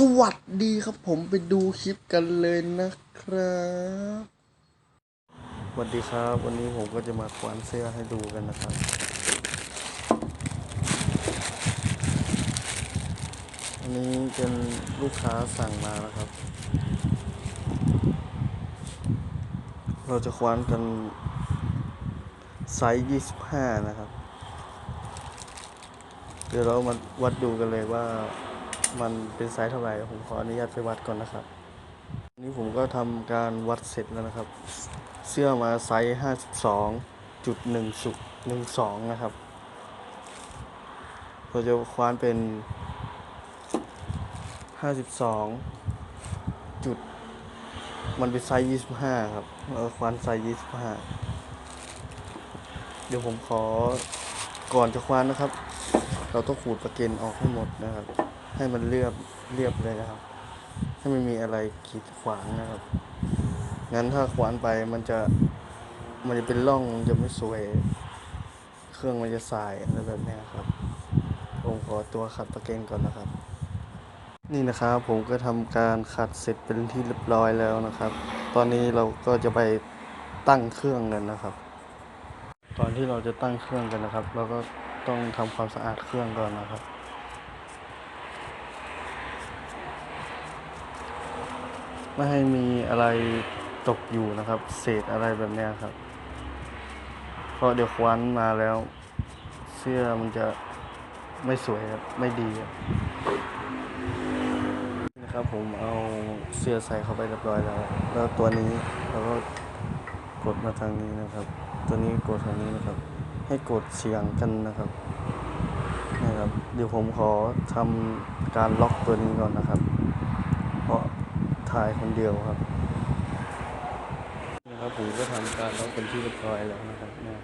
สวัสดีครับผมไปดูคลิปกันเลยนะครับ สวัสดีครับ วันนี้ผมก็จะมาควานเสื้อให้ดูกันนะครับ อันนี้เป็นลูกค้าสั่งมานะครับ เราจะควานกันไซส์ 25 นะครับ เดี๋ยวเรามาวัดดูกันเลยว่า มันเป็นไซส์เท่าไหร่ ผมขออนุญาตไปวัดก่อนนะครับ นี้ผมก็ทำการวัดเสร็จแล้วนะครับ เสื้อมาไซส์ 52จุด1สุ12 นะครับเราจะคว้านเป็น 52 จุด มันเป็นไซส์ 25 ครับเราคว้านไซส์ 25 เดี๋ยวผมขอก่อนจะคว้านนะครับ เราต้องขูดประเก็นออกให้หมดนะครับ ให้มันเรียบเรียบเลยนะครับ ให้ไม่มีอะไรขีดขวางนะครับ งั้นถ้าขวานไปมันจะมันจะเป็นร่องจะไม่สวย เครื่องมันจะสายอะไรแบบนี้ครับ ผมขอตัวขัดประเก็นก่อนนะครับ นี่นะครับผมก็ทำการขัดเสร็จเป็นที่เรียบร้อยแล้วนะครับ ตอนนี้เราก็จะไปตั้งเครื่องกันนะครับ ตอนที่เราจะตั้งเครื่องกันนะครับ เราก็ต้องทำความสะอาดเครื่องก่อนนะครับ ไม่ให้มีอะไรตกอยู่นะครับ เศษอะไรแบบนี้ครับ เพราะเดี๋ยวคว้านมาแล้ว เสื้อมันจะไม่สวยครับ ไม่ดีครับนะครับผมเอาเสื้อใส่เข้าไปเรียบร้อยแล้ว แล้วตัวนี้เราก็กดมาทางนี้นะครับ ตัวนี้กดทางนี้นะครับ ให้กดเสียงกันนะครับนะครับ เดี๋ยวผมขอทำการล็อกตัวนี้ก่อนนะครับายคนเดียวครับนะครับผมก็ทำการล็อกเป็นที่เรียบร้อยแล้วนะครับเนี่ย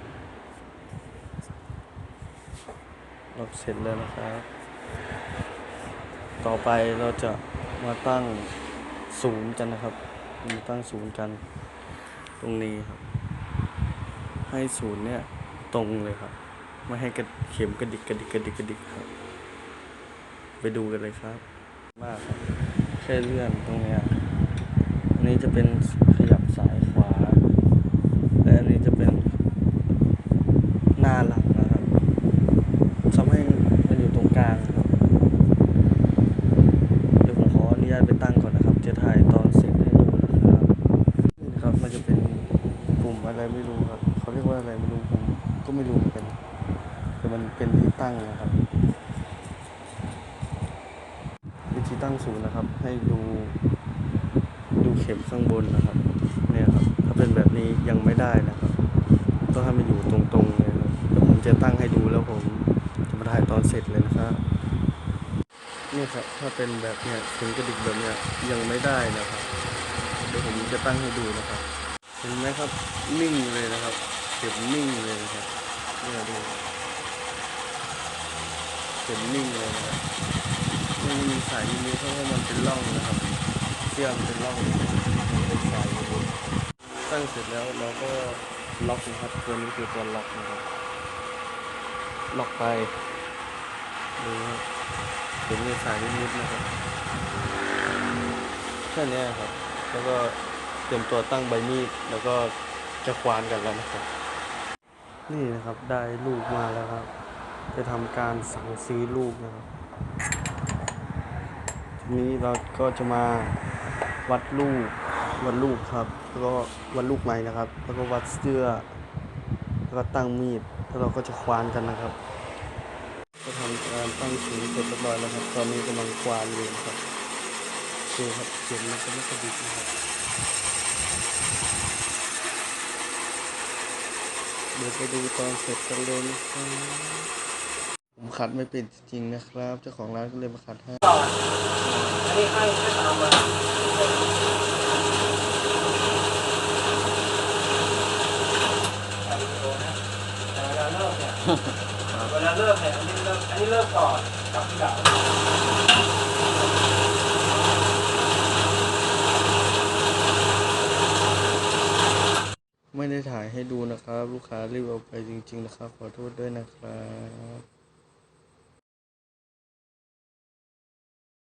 ล็อกเสร็จแล้วนะครับ ต่อไปเราจะมาตั้งศูนย์กันนะครับ มาตั้งศูนย์กันตรงนี้ครับ ให้ศูนย์เนี่ยตรงเลยครับ ไม่ให้กระเข็มกระดิกกระดิกกระดิกกระดิกครับ ไปดูกันเลยครับ มากครับ แค่เลื่อนตรงเนี้ยอันนี้จะเป็นขยับซ้ายขวา และอันนี้จะเป็นหน้าหลังนะครับทำให้มันอยู่ตรงกลางครับเดี๋ยวผมขออนุญาตไปตั้งก่อนนะครับ จะถ่ายตอนเสร็จให้ดูนะครับนี่นะครับมันจะเป็นกลุ่มอะไรไม่รู้ครับเขาเรียกว่าอะไรไม่รู้ผมก็ไม่รู้เหมือนกันแต่มันเป็นที่ตั้งนะครับ วิธี ตั้งศูนย์นะครับ ให้ดูดูเข็มข้างบนนะครับ เนี่ยครับ ถ้าเป็นแบบนี้ยังไม่ได้นะครับ ต้องให้มันอยู่ตรงๆเลยครับเดี๋ยวผมจะตั้งให้ดูแล้วผมจะมาถ่ายตอนเสร็จเลยนะครับนี่ครับ ถ้าเป็นแบบเนี้ยถึงกระดิกแบบเนี้ยยังไม่ได้นะครับ เดี๋ยวผมจะตั้งให้ดูนะครับ เห็นไหมครับ นิ่งเลยนะครับเข็มนิ่งเลยนะครับเนี่ยดูเข็มนิ่งเลยนะครับ ไม่มีสายนิ้เพราะว่ามันเป็นร่องนะครับเสื้อมเป็นร่องเป็นสายนิ้วตั้งเสร็จแล้วเราก็ล็อกนะครับตัวนี้คือตัวล็อกนะครับล็อกไปดูครับถึงมีสายนิดๆนะครับแค่นี้ครับ แล้วก็เตรียมตัวตั้งใบมีดแล้วก็จะควานกันแล้วนะครับนี่นะครับได้ลูกมาแล้วครับ จะทำการสั่งซื้อลูกนะครับ นี้เราก็จะมาวัดลูกวัดลูกครับ แล้วก็วัดลูกใหม่นะครับ แล้วก็วัดเสื้อ แล้วก็ตั้งมีด แล้วเราก็จะควานกันนะครับ ก็ทำการตั้งศูนย์เสร็จเรียบร้อยแล้วครับ ตอนนี้กำลังควานอยู่ครับดูครับเสียงมันจะไม่กระดิกนะครับเดี๋ยวไปดูตอนเสร็จกันเลยนะครับผมขัดไม่เป็นจริงๆนะครับ เจ้าของร้านก็เลยมาขัดให้ อันนี้ให้ให้ตามมาแต่เวลาเลิกเนี่ยเวลาเลิกเนี่ยอันนี้เลิกอันนี้เลิกก่อนกับที่หลังไม่ได้ถ่ายให้ดูนะครับ ลูกค้ารีบเอาไปจริง ๆ นะครับ ขอโทษด้วยนะครับ